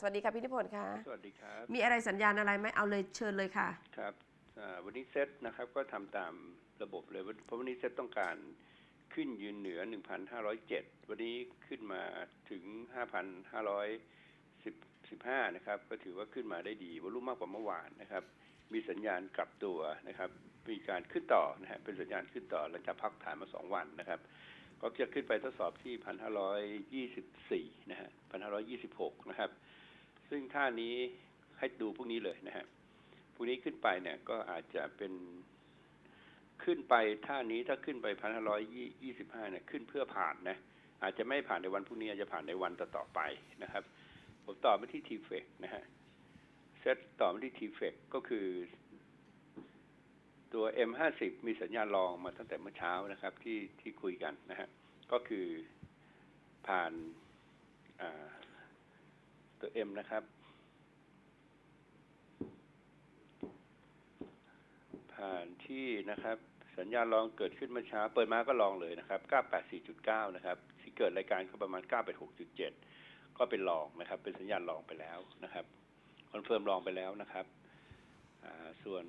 สวัสดีค่ะพี่นิพนธ์ค่ะ สวัสดีครับ มีอะไรสัญญาณอะไรไหมเอาเลยเชิญเลยค่ะ ครับอ่าวันนี้เซตนะครับก็ทำตามระบบเลยเพราะวันนี้เซตต้องการขึ้นยืนเหนือ 1,507 วันนี้ขึ้นมาถึง 5,515 นะครับ ก็ถือว่าขึ้นมาได้ดีวอลุ่มมากกว่าเมื่อวานนะครับ มีสัญญาณกลับตัวนะครับ มีการขึ้นต่อนะฮะเป็นสัญญาณขึ้นต่อหลังจากพักฐานมา 2 วันนะครับ ก็จะขึ้นไปทดสอบที่ 1,524 นะฮะ 1,526 นะครับ ซึ่งท่านี้ให้ดูพวกนี้เลยนะฮะพรุ่งนี้ขึ้นไปเนี่ยก็อาจจะเป็นขึ้นไปท่านี้ถ้าขึ้นไปพันห้าร้อยยี่สิบห้าเนี่ยขึ้นเพื่อผ่านนะอาจจะไม่ผ่านในวันพรุ่งนี้อาจจะผ่านในวันต่อๆไปนะครับ ผมต่อไปที่ทีเฟกนะฮะเซตต่อไปที่ทีเฟกก็คือตัว M50 มีสัญญาณรองมาตั้งแต่เมื่อเช้านะครับที่ที่คุยกันนะฮะก็คือผ่าน อ่าตัว M นะครับ ผ่านที่นะครับ สัญญาณรองเกิดขึ้นเมื่อเช้า เปิดมาก็ลองเลยนะครับ 984.9 นะครับ ที่เกิดรายการก็ประมาณ 986.7 ก็เป็นลองนะครับ เป็นสัญญาณรองไปแล้วนะครับ คอนเฟิร์มลองไปแล้วนะครับ ส่วน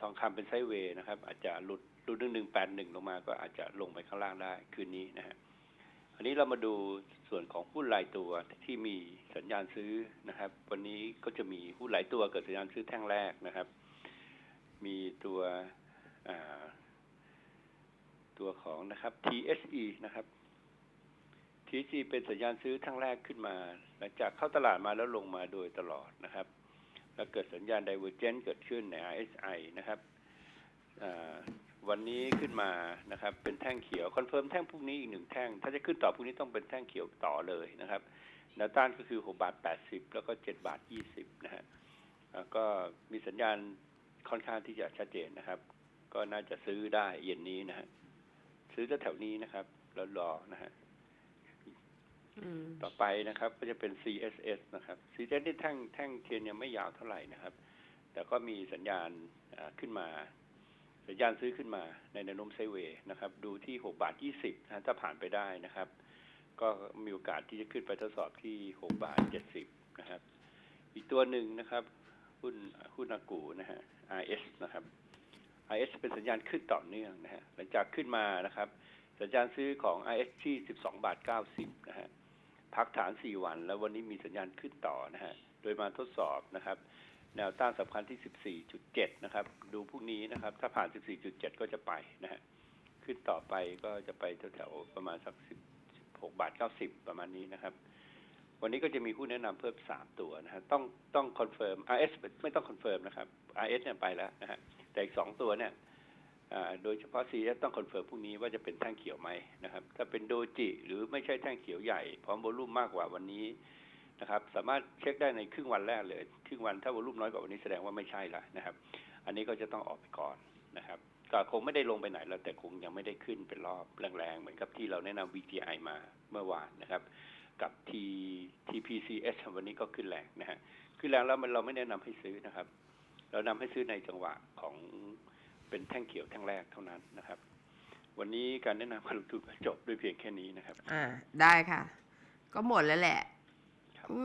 ทองคำเป็นไซด์เวย์นะครับ อาจจะหลุดหลุดหนึ่งแปดหนึ่งลงมาก็อาจจะลงไปข้างล่างได้คืนนี้นะฮะ อันนี้เรามาดูส่วนของหุ้นรายตัวที่มีสัญญาณซื้อนะครับ วันนี้ก็จะมีหุ้นหลายตัวเกิดสัญญาณซื้อแท่งแรกนะครับ มีตัวตัวของนะครับ TSE นะครับ TSE เป็นสัญญาณซื้อแท่งแรกขึ้นมา หลังจากเข้าตลาดมาแล้วลงมาโดยตลอดนะครับ แล้วเกิดสัญญาณ divergence เกิดขึ้นใน RSI นะครับ วันนี้ขึ้นมานะครับ เป็นแท่งเขียวคอนเฟิร์มแท่งพรุ่งนี้อีกหนึ่งแท่ง ถ้าจะขึ้นต่อพรุ่งนี้ต้องเป็นแท่งเขียวต่อเลยนะครับแนวต้านก็คือ6บาท80แล้วก็7บาท20นะฮะแล้วก็มีสัญญาณค่อนข้างที่จะชัดเจนนะครับ ก็น่าจะซื้อได้เย็นนี้นะฮะซื้อแถวๆนี้นะครับแล้วรอนะฮะอืมต่อไปนะครับ ก็จะเป็น CSS นะครับ CSS นี่แท่งแท่งเทียนยังไม่ยาวเท่าไหร่นะครับ แต่ก็มีสัญญาณอ่าขึ้นมา สัญญาณซื้อขึ้นมาในแนวโน้มไซเวย์นะครับ ดูที่6บาท20นะถ้าผ่านไปได้นะครับ ก็มีโอกาสที่จะขึ้นไปทดสอบที่6บาท70นะครับ อีกตัวหนึ่งนะครับหุ้นหุ้นอากูนะฮะ RS นะครับ RS เป็นสัญญาณขึ้นต่อเนื่องนะฮะหลังจากขึ้นมานะครับ สัญญาณซื้อของ RS ที่ 12 บาท 90 นะฮะพักฐาน 4 วัน แล้ววันนี้มีสัญญาณขึ้นต่อนะฮะโดยมาทดสอบนะครับ แนวต้านสำคัญที่ 14.7 นะครับ ดูพรุ่งนี้นะครับ ถ้าผ่าน 14.7 ก็จะไปนะฮะขึ้นต่อไปก็จะไปแถวๆประมาณสัก 16 บาท 90 ประมาณนี้นะครับ วันนี้ก็จะมีผู้แนะนำเพิ่ม 3 ตัวนะฮะต้องต้องคอนเฟิร์ม RS ไม่ต้องคอนเฟิร์มนะครับ RS เนี่ยไปแล้วนะฮะแต่อีกสองตัวเนี่ยโดยเฉพาะ CS ต้องคอนเฟิร์มพรุ่งนี้ว่าจะเป็นแท่งเขียวไหมนะครับ ถ้าเป็นโดจิหรือไม่ใช่แท่งเขียวใหญ่ พร้อมโวลุ่มมากกว่าวันนี้ นะครับ สามารถเช็คได้ในครึ่งวันแรกเลย ครึ่งวันถ้าโวลุ่มน้อยกว่าวันนี้แสดงว่าไม่ใช่ละนะครับ อันนี้ก็จะต้องออกไปก่อนนะครับก็คงไม่ได้ลงไปไหนแล้วแต่คงยังไม่ได้ขึ้นเป็นรอบแรงๆ เหมือนกับที่เราแนะนำ VGI มาเมื่อวานนะครับ กับ T TPCS วันนี้ก็ขึ้นแรงนะฮะขึ้นแรงแล้วมันเราไม่แนะนำให้ซื้อนะครับ เรานำให้ซื้อในจังหวะของเป็นแท่งเขียวแท่งแรกเท่านั้นนะครับ วันนี้การแนะนำการลงทุนจบด้วยเพียงแค่นี้นะครับอ่าได้ค่ะ ก็หมดแล้วแหละ อื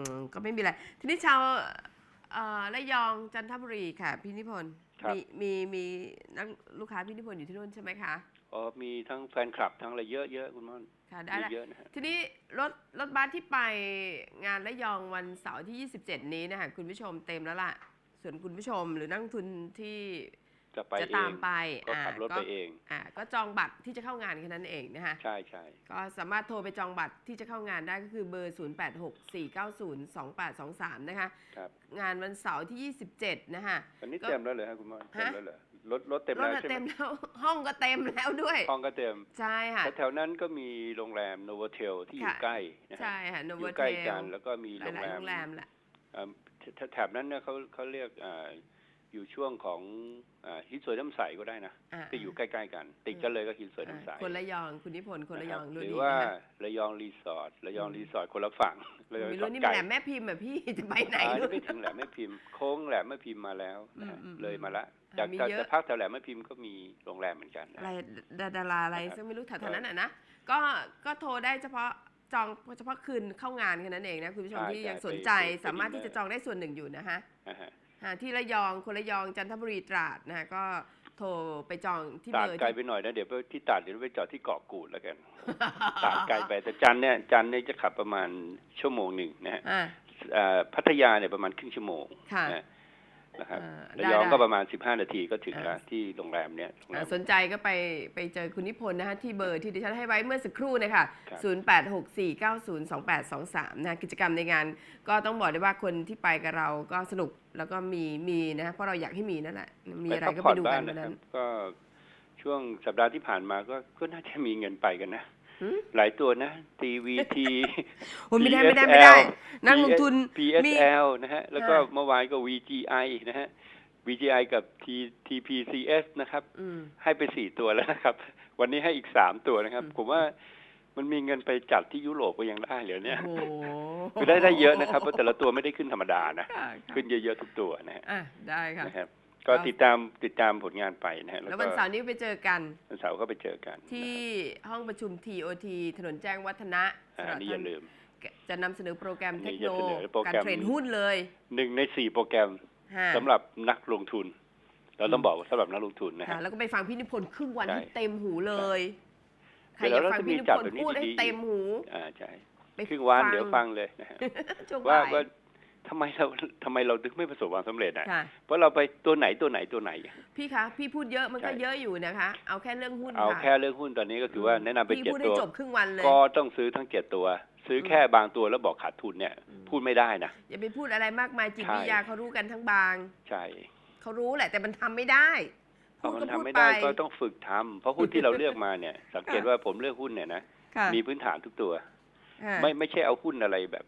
มก็ไม่มีอะไร ทีนี้ชาวเอ่อระยองจันทบุรีค่ะ พี่นิพนธ์ครับ มีมีมีนักลูกค้าพี่นิพนธ์อยู่ที่นู่นใช่ไหมคะอ๋อมีทั้งแฟนคลับทั้งอะไรเยอะเยอะๆคุณม่อนค่ะได้มีละ เยอะนะฮะ ทีนี้รถรถบัสที่ไปงานระยองวันเสาร์ที่ 27 นี้นะคะคุณผู้ชมเต็มแล้วล่ะ ส่วนคุณผู้ชมหรือนักลงทุนที่ จะไปจะเอตามง ไปก็ขับรถไปเอง อ่าก็จองบัตรที่จะเข้างานแค่นั้นเองนะคะ ใช่ใช่ ก็สามารถโทรไปจองบัตรที่จะเข้างานได้ก็คือเบอร์ 0864902823 นะคะ ครับ งานวันเสาร์ที่ 27 นะคะวันนี้ก็เต็มแล้วเลยฮะคุณม่อนเต็มฮะ แล้วเหรอรถรถเต็มรแล้ถวอะใช่ไหเต็มมแล้ว ห้องก็เต็มแล้วด้วย ห้องก็เต็มใช่ค่ะ แถวๆนั้นก็มีโรงแรมโนโวเทลที่อยู่ค่ะ ใกล้นะฮะใช่ค่ะโนอเวยู่เทใกล้ลกันแล้วก็มีหโรงลายแรๆมโรงแรมแหละอ่าแถแถบนั้นเนี่ยเขาเขาเรียกอ่า อยู่ช่วงของอ่าหินสวยน้ำใสก็ได้นะอ่าที่อยู่ใกล้ๆกัน ติดกันเลยก็หินสวยน้ำใสอ่าคนละยองคุณนิพนธ์คนละยองนะรู้ครับหรืดีอว่านะคะระยองรีสอร์ทระยองอืมรีสอร์ทคนละฝั่งระยองไม่รีสอรู้ร์ทนี่ไกมันลแหลมแม่พิมพ์อะพี่จะไปไหนอ่านู่นี่นไม่ถึงแหลมแม่พิมพ์โค้งแหลมแม่พิมพ์มาแล้วนะฮะอืมอืมเลยมาละอ่าจากมีจากเยอะจะพักแถวแหลมแม่พิมพ์ก็มีโรงแรมเหมือนกันนะอะไรดาดาราอะไรนะครับซึ่งไม่รู้แถครัวบๆนั้นอะนะก็ก็โทรได้เฉพาะเฉจองเฉพาะคืนเข้างานแค่นั้นเองนะคุณผู้ชมใช่ที่ยังใช่สนใจไปไปสามารถดินเนอร์ที่จะจองได้ส่วนหนึ่งอยู่นะฮะอ่าฮะอ่า ที่ระยองคนระยองจันทบุรีตราดนะฮะก็โทรไปจองที่ตาเบดอร์ไกลที่ไปหน่อยนะเดี๋ยวไปที่ตาดเดี๋ยวไปจอดที่เกาะกูดแล้วกัน ตาดไกลไปแต่จันทร์เนี่ยจันทร์เนี่ยจะขับประมาณชั่วโมงหนึ่งนะฮะอ่า เอ่อพัทยาเนี่ยประมาณครึ่งชั่วโมงค่ะ นะ นะครับอ่าระได้ยองได้ก็ประมาณ 15 นาทีก็ถึงอ่าแล้วที่โรงแรมเนี่ยโรงแรอ่ามสนใจก็ไปไปเจอคุณนิพนธ์นะฮะที่เบอร์ที่ดิฉันให้ไว้เมื่อสักครู่เนยคะครับ0864902823นะฮะกิจกรรมในงาน ก็ต้องบอกได้ว่าคนที่ไปกับเราก็สนุกแล้วก็มีมีนะฮะเพราะเราอยากให้มีนั่นแหละมีอะไรก็พัไปผ่อนดูบ้ากันนวันนะคนั้รับนก็ช่วงสัปดาห์ที่ผ่านมาก็ก็น่าจะมีเงินไปกันนะ หืมหลายตัวนะ TVT โอ้ยไม่ได้ไม่ได้ไม่ได้ นักลงทุนมี PSL นะฮะ แล้วก็ค่ะเมื่อวานก็ VGI นะฮะ VGI กับ T TPCS นะครับอืมให้ไปสี่ตัวแล้วนะครับ วันนี้ให้อีกสามตัวนะครับอืมผมว่ามันมีเงินไปจัดที่ยุโรปก็ยังได้เหลือเนี่ยโอ้โหคือได้ได้เยอะนะครับเพราะแต่ละตัวไม่ได้ขึ้นธรรมดานะค่ะขึ้นเยอะๆทุกตัวนะฮะอะได้ค่ะนะครับ ก็ติดตามติดตามผลงานไปนะฮะแล้แล้วววัก็นเสาร์นี้ไปเจอกัน วันเสาร์ก็ไปเจอกัน ที่ห้องประชุม TOT ถนนแจ้งวัฒนะอ่าสำหรับนี่อย่าท่านลืม จะนำเสนอโปรแกรมนี่เทคโนจะเสนอโปรแกรมการเทรดหุ้นเลยหนึ่งในสี่โปรแกรมฮะสำหรับนักลงทุน เราต้องอืมบอกว่าสำหรับนักลงทุนนะค่ะฮะแล้วก็ไปฟังพี่นิพนธ์ครึ่งวันใช่ที่เต็มหูเลยใครเดี๋อยวยากเราฟังจะมีพี่นิพจัดนแบบธ์นี้พูดให้ดีๆเต็มหูอ่าใช่ไปครึ่งวันเดี๋ยวฟังเลยนะฮะช่วงว่าบ่ายว่า ทำไมเราทำไมเราถึงไม่ประสบความสำเร็จอะค่ะเพราะเราไปตัวไหนตัวไหนตัวไหน พี่คะ พี่พูดเยอะมันก็ใช่เยอะอยู่นะคะ เอาแค่เรื่องหุ้นเอาค่ะแค่เรื่องหุ้นตอนนี้ก็คือว่าแนะนำไปพี่เจ็ดพูดให้ตัวจบครึ่งวันเลยก็ต้องซื้อทั้งเจ็ดตัว ซื้อแค่บางตัวแล้วบอกขาดทุนเนี่ยอืมพูดไม่ได้นะอย่าไปพูดอะไรมากมายจิตใช่วิทยาเขารู้กันทั้งบาง ใช่เขารู้แหละแต่มันทำไม่ได้เพราะพูดมันก็พูทำดไม่ไปได้ก็ต้องฝึกทำเพราะหุ้นที่เราเลือกมาเนี่ย สังเกตว่าผมเลือกหุ้นเนี่ยนะค่ะมีพื้นฐานทุกตัวค่ะไม่ไม่ใช่เอาหุ้นอะไรแบบ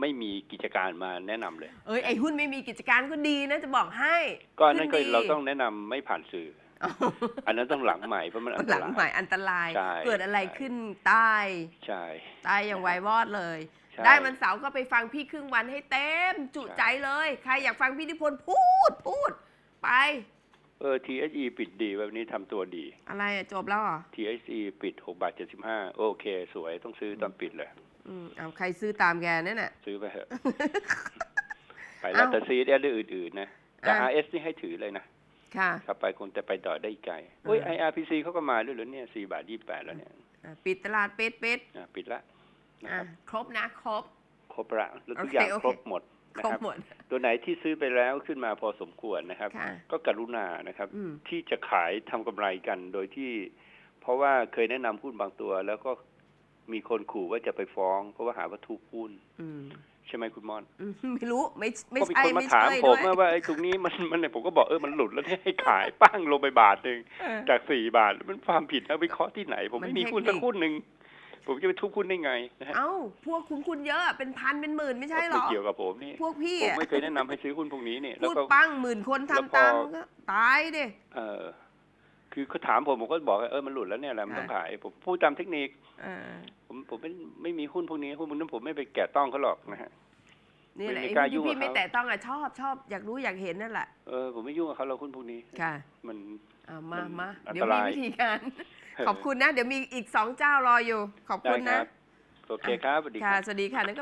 ไม่มีกิจการมาแนะนำเลย เอ้ยไอหุ้นไม่มีกิจการก็ดีนะจะบอกให้ก็อันนั้นก็ขึ้ดีเราต้องแนะนำไม่ผ่านสื่ออันนั้นต้องหลังใหม่เพราะมันอันตหลังราย ใหม่อันตราย ใช่ เกิดอะไรใช่ขึ้นใต้ใช่ ใต้อย่างไววอดเลย ใช่ ได้วันเสาร์ก็ไปฟังพี่ครึ่งวันให้เต็ม จุใช่ใจเลย ใครอยากฟังพี่นิพนธ์พูดพูด ไป เออ TSE ปิดดีแบบนี้ทำตัวดี อะไรอะจบแล้วเหรอ TSE ปิดหกบาทเจ็ดสิบห้าโอเค สวยต้องซื้อตอนปิดเลย อืมเอาใครซื้อตามแกนั่นน่ะ ซื้อไปเถอะ ไปแล้วเอ้าแต่ CSL เรื่องอื่นๆนะ แต่อะ RS นี่ให้ถือเลยนะ ค่ะขับไปคงจะไปต่อได้อีกไกลโอ้ยอ่า IRPC เขาก็มาด้วยเหรอเนี่ยสี่บาทยี่แปดแล้วเนี่ยอะปิดตลาดปิดปิดอะปิดละนะอะครับครบนะครบ ครบละแล้วทุกโอเคอย่างโอเค ครบหมดนะครบครับ หมด ตัวไหนที่ซื้อไปแล้วขึ้นมาพอสมควรนะครับ ค่ะ ก็กรุณานะครับ อืม ที่จะขายทำกำไรกันโดยที่ เพราะว่าเคยแนะนำหุ้นบางตัว แล้วก็ มีคนขู่ว่าจะไปฟ้อง เพราะว่าหาว่าทุกหุ้นอืมใช่ไหมคุณมอนอืมไม่รู้ไม่ไม่ก็มีใช่คนมาไม่ถามใช่ผมด้วยว่าไอ้ตรงนี้มันมันเนี่ยผมก็บอกเออมันหลุดแล้วเนี่ยให้ขายปั้งลงไปบาทหนึ่งเออจากสี่บาทมันความผิดนะวิเคราะห์ที่ไหน ผมมันไม่มีหุ้นเทคนิคสักหุ้นหนึ่งผมจะไปทุบหุ้นได้ไงนะฮะเอ้าพวกคุณคุณเยอะเป็นพันเป็นหมื่นไม่ใช่เหรอไม่เกี่ยวกับผมนี่พวกพี่ผมอะไม่เคยแนะนำให้ซื้อหุ้นพวกนี้เนี่ยแล้วพูดก็ปั้งหมื่นคนแล้วทำพอตามก็ตายดิเออ คือเขาถามผมผมก็บอกว่าเออมันหลุดแล้วเนี่ยแหละมันต้องขายผมพูดตามเทคนิคเออผมผมไม่ไม่มีหุ้นพวกนี้หุ้นพวกนั้นผมไม่ไปแกะต้องเขาหรอกนะฮะนี่แหละไม่ไอ้กล้าที่ยุ่งพี่กับไม่เขาแตะต้องอะชอบชอบอยากรู้อยากเห็นนั่นแหละเออผมไม่ยุ่งกับเขาเราหุ้นพวกนี้ค่ะ มันเอามามันมาอันเดี๋ยวตมีรายวิธีการขอบคุณนะ เดี๋ยวมีอีกสองเจ้ารออยู่ ขอบได้คุณคนะรับโอเคครับ สวัสดีคค่ะรับสวัสดีค่ะนั่นก็